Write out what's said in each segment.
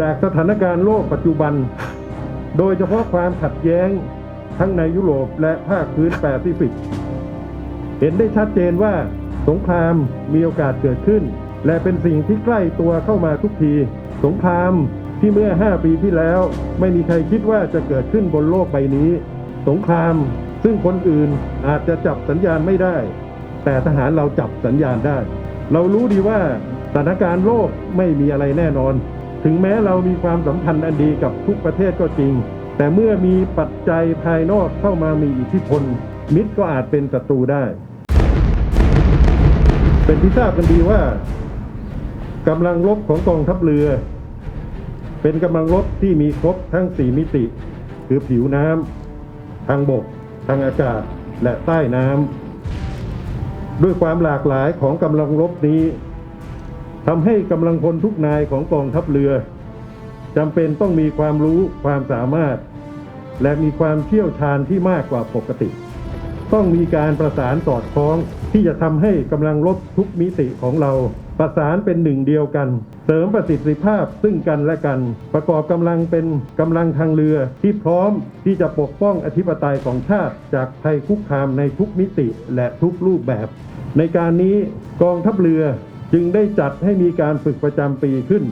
จากสถานการณ์โลกปัจจุบัน โดยเฉพาะความขัดแย้งทั้งในยุโรปและภาคพื้นแปซิฟิก เห็นได้ชัดเจนว่าสงครามมีโอกาสเกิดขึ้น และเป็นสิ่งที่ใกล้ตัวเข้ามาทุกที สงครามที่เมื่อ 5 ปีที่แล้ว ไม่มีใครคิดว่าจะเกิดขึ้นบนโลกใบนี้ สงครามซึ่งคนอื่นอาจจะจับสัญญาณไม่ได้ แต่ทหารเราจับสัญญาณได้ เรารู้ดีว่าสถานการณ์โลกไม่มีอะไรแน่นอน ถึงแม้เรามีความสัมพันธ์อันดีกับทุกประเทศก็จริง แต่เมื่อมีปัจจัยภายนอกเข้ามามีอิทธิพล มิตรก็อาจเป็นศัตรูได้ เป็นที่ทราบกันดีว่ากำลังรบของกองทัพเรือ เป็นกำลังรบที่มีครบทั้งสี่มิติ คือผิวน้ำทางบก ทางอากาศและใต้น้ำด้วยความหลากหลายของกำลังรบนี้ ทำให้กำลังพลทุกนายของกองทัพเรือจำเป็นต้องมีความรู้ความสามารถ และมีความเชี่ยวชาญที่มากกว่าปกติ ต้องมีการประสานสอดคล้องที่จะทำให้กำลังรบทุกมิติของเรา ประสานเป็นหนึ่งเดียวกัน เสริมประสิทธิภาพซึ่งกันและกัน ประกอบกำลังเป็นกำลังทางเรือที่พร้อมที่จะปกป้องอธิปไตยของชาติ จากภัยคุกคามในทุกมิติและทุกรูปแบบ ในการนี้กองทัพเรือ จึงได้จัดให้มีการฝึกประจำปีขึ้น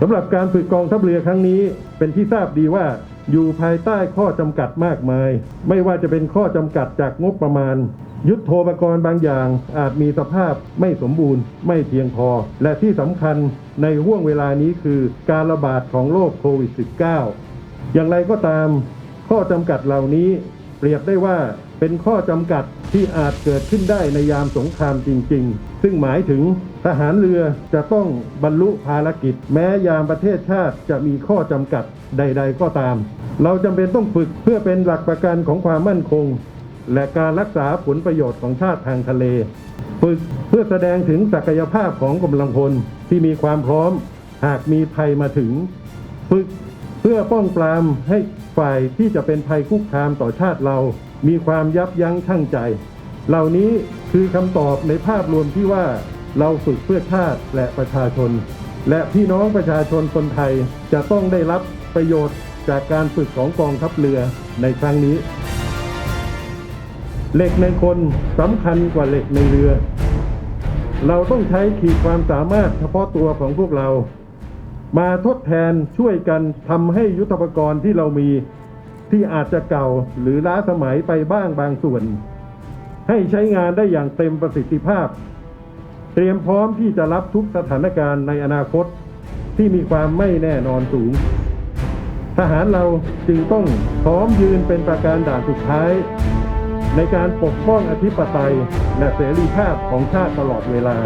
สำหรับการฝึกกองทัพเรือครั้งนี้เป็นที่ทราบดีว่าอยู่ภายใต้ข้อจำกัดมากมาย ไม่ว่าจะเป็นข้อจำกัดจากงบประมาณ ยุทโธปกรณ์บางอย่างอาจมีสภาพไม่สมบูรณ์ ไม่เพียงพอ และที่สำคัญในห่วงเวลานี้คือการระบาดของโรคโควิด -19 อย่างไรก็ตาม ข้อจำกัดเหล่านี้เปรียบได้ว่า เป็นข้อจำกัดที่อาจเกิดขึ้นได้ในยามสงครามจริง ๆ ซึ่งหมายถึงทหารเรือจะต้องบรรลุภารกิจ แม้ยามประเทศชาติจะมีข้อจำกัดใด ๆ ก็ตาม เราจำเป็นต้องฝึกเพื่อเป็นหลักประกันของความมั่นคง และการรักษาผลประโยชน์ของชาติทางทะเล ฝึกเพื่อแสดงถึงศักยภาพของกำลังพลที่มีความพร้อม หากมีภัยมาถึง ฝึกเพื่อป้องปรามให้ฝ่ายที่จะเป็นภัยคุกคามต่อชาติเรา มีความยับยั้งชั่งใจ เหล่านี้คือคำตอบในภาพรวมที่ว่าเราฝึกเพื่อชาติและประชาชน และพี่น้องประชาชนคนไทยจะต้องได้รับประโยชน์จากการฝึกของกองทัพเรือในครั้งนี้ เหล็กในคนสำคัญกว่าเหล็กในเรือ เราต้องใช้ขีดความสามารถเฉพาะตัวของพวกเรา มาทดแทนช่วยกันทำให้ยุทธปกรณ์ที่เรามี ที่อาจจะเก่าหรือล้าสมัยไปบ้างบางส่วน ให้ใช้งานได้อย่างเต็มประสิทธิภาพ เตรียมพร้อมที่จะรับทุกสถานการณ์ในอนาคตที่มีความไม่แน่นอนสูง ทหารเราจึงต้องพร้อมยืนเป็นประการด่านสุดท้าย ในการปกป้องอธิปไตยและเสรีภาพของชาติตลอดเวลา